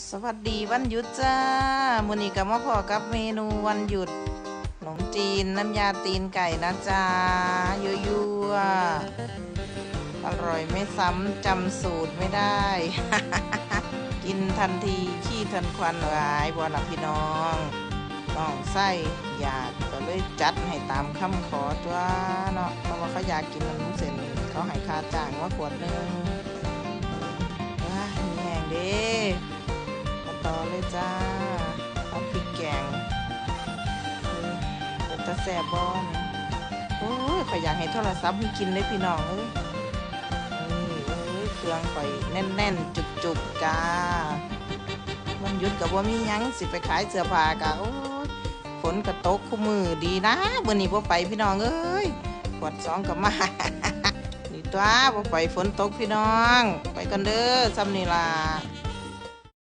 สวัสดีวันหยุดจ้ามื้อนี้ก็มาพอกับเมนูวันหยุดขนมจีนน้ำยาตีนไก่นะจ้ายั่วๆอร่อยไม่ซ้ำจำสูตรไม่ได้ กินทันทีขี้ทันควันหลายบ่ล่ะพี่น้องน้องไส้อยากก็เลยจัดให้ตามคำขอตัวเนาะเพราะว่าเขาอยากกินน้ำเส้นเขาให้ค่าจ้างว่าขวดหนึง เอาพริกแกงเออเป็นตะแสบบอนโอ้ยข่อยอยากให้โทรศัพท์ให้กินเลยพี่น้องเอ้ยนี่เอ้ยเครื่องข่อยแน่นๆ จุกๆจ้ามันหยุดกับว่ามียังสิไปขายเสื้อผ้ากะโอ้ยฝนกระตกคู่มือดีนะมื่อนี้บ่ไปพี่น้องเอ้ยขวดสองกับมานี่ตัวบ่ไปฝนตกพี่น้อง ไปกันเด้อซ้ำนี่ล่ะ